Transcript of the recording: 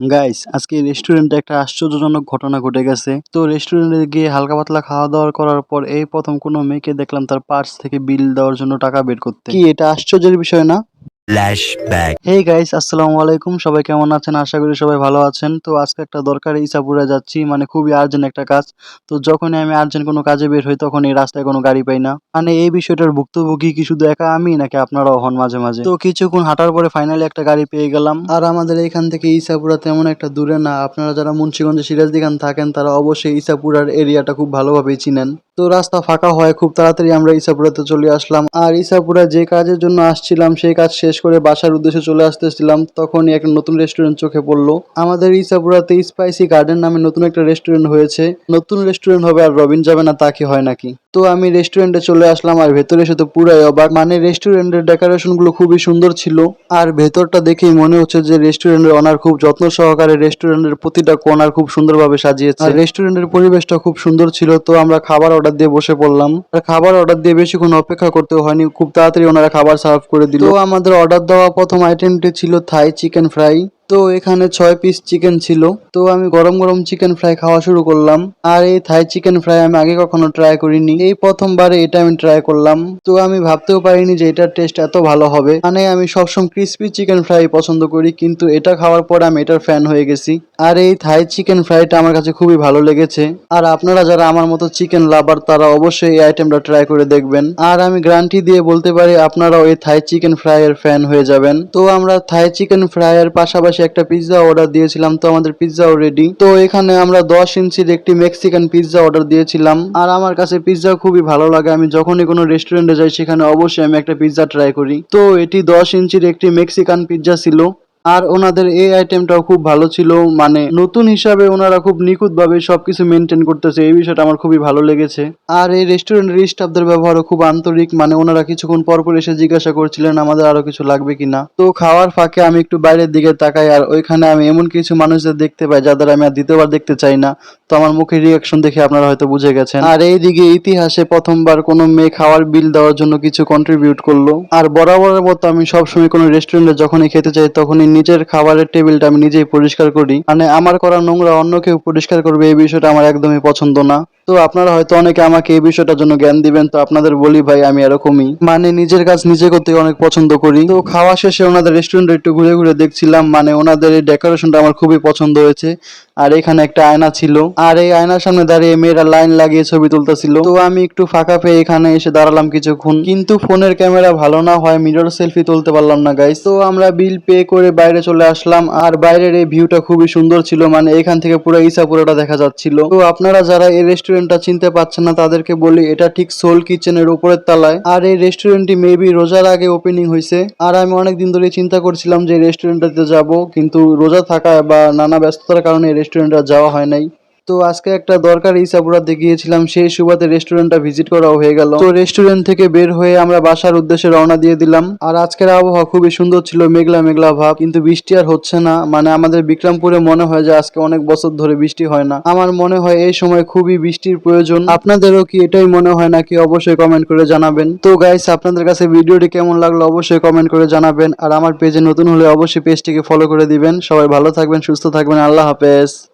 Guys আজকে রেস্টুরেন্টে একটা আশ্চর্যজনক ঘটনা ঘটে গেছে। তো রেস্টুরেন্টে গিয়ে হালকা পাতলা খাওয়া দাওয়া করার পর এই প্রথম কোনো মেয়েকে দেখলাম তার পার্স থেকে বিল দেওয়ার জন্য টাকা বের করতে। কি, এটা আশ্চর্যের বিষয় না? Flashback. হেই গাইস আসসালামু আলাইকুম। সবাই কেমন আছেন? আশা করি সবাই ভালো আছেন। তো আজকে একটা দরকারি ইসাপুরে যাচ্ছি মানে খুবই আর্জেন্ট একটা কাজ। তো যখনই আমি আর্জেন্ট কোনো কাজে বের হই তখন এই রাস্তায় কোনো গাড়ি পাই না। মানে এই বিষয়টার ভুক্তভোগী কি শুধু একা আমি, নাকি আপনারাও হন মাঝে মাঝে? তো কিছুক্ষণ হাঁটার পরে ফাইনালি একটা গাড়ি পেয়ে গেলাম। আর আমাদের এখান থেকে ইসাপুরা তেমন একটা দূরে না। আপনারা যারা মুন্সিগঞ্জে সিরাজদিখান থাকেন, তারা অবশ্যই ইসাপুরার এরিয়াটা খুব ভালোভাবেই চিনেন। তো রাস্তা ফাঁকা হয়, খুব তাড়াতাড়ি আমরা ইসাপুরাতে চলে আসলাম। আর ইসাপুরা যে কাজের জন্য আসছিলাম, সেই কাজ শেষ করে বাসার উদ্দেশ্যে চলে আসতেছিলাম। তখনই একটা নতুন রেস্টুরেন্ট চোখে পড়ল। আমাদের ইসাপুরাতে স্পাইসি গার্ডেন নামে নতুন একটা রেস্টুরেন্ট হয়েছে। নতুন রেস্টুরেন্ট হবে আর রবিন যাবে না, তা কি হয় নাকি? তো আমি রেস্টুরেন্টে চলে আসলাম, আর ভেতরে এসে তো পুরাই অবাক। মানে রেস্টুরেন্টের ডেকোরেশনগুলো খুবই সুন্দর ছিল। আর ভেতরটা দেখেই মনে হচ্ছে যে রেস্টুরেন্টের অনার খুব যত্ন সহকারে রেস্টুরেন্টের প্রতিটা কোণার খুব সুন্দরভাবে সাজিয়েছে। আর রেস্টুরেন্টের পরিবেশটা খুব সুন্দর ছিল। তো আমরা খাবার অর্ডার দিয়ে বসে পড়লাম। খাবার অর্ডার দিয়ে বেশিক্ষণ অপেক্ষা করতে হয়নি, খুব তাড়াতাড়ি ওনারা খাবার সার্ভ করে দিল। আমাদের অর্ডার দেওয়া প্রথম আইটেমটি ছিল থাই চিকেন ফ্রাই তো এখানে ছয় পিস চিকেন ছিল। তো আমি গরম গরম চিকেন ফ্রাই খাওয়া শুরু করলাম। আর এই থাই চিকেন ফ্রাই আমি আগে কখনো ট্রাই করিনি। এই প্রথমবারে এটা আমি ট্রাই করলাম। তো আমি ভাবতেও পারিনি যে এটার টেস্ট এত ভালো হবে। মানে আমি সবসময় ক্রিস্পি চিকেন ফ্রাই পছন্দ করি, কিন্তু এটা খাওয়ার পর আমি এটার ফ্যান হয়ে গেছি। আর এই থাই চিকেন ফ্রাইটা আমার কাছে খুবই ভালো লেগেছে। আর আপনারা যারা আমার মতো চিকেন লাভার তারা অবশ্যই এই আইটেমটা ট্রাই করে দেখবেন। আর আমি গ্যারান্টি দিয়ে বলতে পারি, আপনারাও এই থাই চিকেন ফ্রাই এর ফ্যান হয়ে যাবেন। তো আমরা থাই চিকেন ফ্রাই এর পাশাপাশি একটা পিৎজা অর্ডার দিয়েছিলাম, তো আমাদের পিৎজাও রেডি তো এখানে আমরা দশ ইঞ্চির একটি মেক্সিকান পিৎজা অর্ডার দিয়েছিলাম। আর আমার কাছে পিৎজা খুবই ভালো লাগে, আমি যখনই কোনো রেস্টুরেন্টে যাই, সেখানে অবশ্যই আমি একটা পিৎজা ট্রাই করি। তো এটি দশ ইঞ্চির একটি মেক্সিকান পিৎজা ছিল। আর ওনাদের এই আইটেমটাও খুব ভালো ছিল। মানে নতুন হিসাবে ওনারা খুব নিখুঁত ভাবে সবকিছু মেনটেন করতেছে। এই বিষয়টা আমার খুবই ভালো লেগেছে। আর এই রেস্টুরেন্টের স্টাফদের ব্যবহারও খুব আন্তরিক। মানে ওনারা কিছুক্ষণ পর পর এসে জিজ্ঞাসা করছিলেন, আমাদের আরও কিছু লাগবে কিনা? তো খাওয়ার ফাঁকে আমি একটু বাইরের দিকে তাকাই, আর ওইখানে আমি এমন কিছু মানুষদের দেখতে পাই, যাদের আমি আর দ্বিতীয়বার দেখতে চাই না। তো আমার মুখের রিয়াকশন দেখে আপনারা হয়তো বুঝে গেছেন। আর এইদিকে ইতিহাসে প্রথমবার কোনো মেয়ে খাওয়ার বিল দেওয়ার জন্য কিছু কন্ট্রিবিউট করল। আর বরাবরের মতো আমি সবসময় কোনো রেস্টুরেন্টে যখনই খেতে চাই তখনই নিজের খাবারের টেবিলটা আমি নিজেই পরিষ্কার করি। মানে আমার করা নোংরা অন্য কেউ পরিষ্কার করবে, এই বিষয়টা আমার একদমই পছন্দ না। তো আপনারা হয়তো অনেকে আমাকে এই বিষয়টার জন্য জ্ঞান দিবেন, তো আপনাদের বলি ভাই, আমি এরকমই। মানে নিজের কাজ নিজে করতে অনেক পছন্দ করি। তো খাওয়া শেষে ওনাদের রেস্টুরেন্টে একটু ঘুরে ঘুরে দেখছিলাম মানে ওনাদের এই ডেকোরেশনটা আমার খুবই পছন্দ হয়েছে। আর এখানে একটা আয়না ছিল। আর এই আয়নার সামনে দাঁড়িয়ে মেয়েরা লাইন লাগিয়ে ছবি তুলতেছিল। তো আমি একটু ফাঁকা পেয়ে এখানে এসে দাঁড়ালাম কিছুক্ষণ। কিন্তু ফোনের ক্যামেরা ভালো না হয় মিরর সেলফি তুলতে পারলাম না গাইস তো আমরা বিল পে করে বাইরে চলে আসলাম, আর বাইরের এই ভিউটা খুবই সুন্দর ছিল মানে এখান থেকে পুরো ইসাপুরাটা দেখা যাচ্ছিল। তো আপনারা যারা এই রেস্টুরেন্টটা চিনতে পারছেন না, তাদেরকে বলি, এটা ঠিক সোল কিচেনের উপরের তলায়। আর এই রেস্টুরেন্টটি মেবি রোজার আগে ওপেনিং হয়েছে। আর আমি অনেক দিন ধরে চিন্তা করছিলাম যে রেস্টুরেন্টটাতে যাব, কিন্তু রোজা থাকা বা নানা ব্যস্ততার কারণে এই রেস্টুরেন্টটা যাওয়া হয় নাই। তো আজকে একটা দরকার ইসাপুরাতে গিয়েছিলাম সেই সুবাদে রেস্টুরেন্টটা ভিজিট করাও হয়ে গেল। তো রেস্টুরেন্ট থেকে বের হয়ে আমরা বাসার উদ্দেশ্যে রওনা দিয়ে দিলাম। আর আজকের আবহাওয়া খুবই সুন্দর ছিল, মেঘলা মেঘলা ভাব, কিন্তু বৃষ্টি আর হচ্ছে না। মানে আমাদের বিক্রমপুরে মনে হয় যে আজকে অনেক বছর ধরে বৃষ্টি হয় না। আমার মনে হয় এই সময় খুবই বৃষ্টির প্রয়োজন। আপনাদেরও কি এটাই মনে হয় নাকি অবশ্যই কমেন্ট করে জানাবেন। তো গাইস আপনাদের কাছে ভিডিওটি কেমন লাগল অবশ্যই কমেন্ট করে জানাবেন। আর আমার পেজে নতুন হলে অবশ্যই পেজটিকে ফলো করে দিবেন। সবাই ভালো থাকবেন, সুস্থ থাকবেন, আল্লাহ হাফেজ।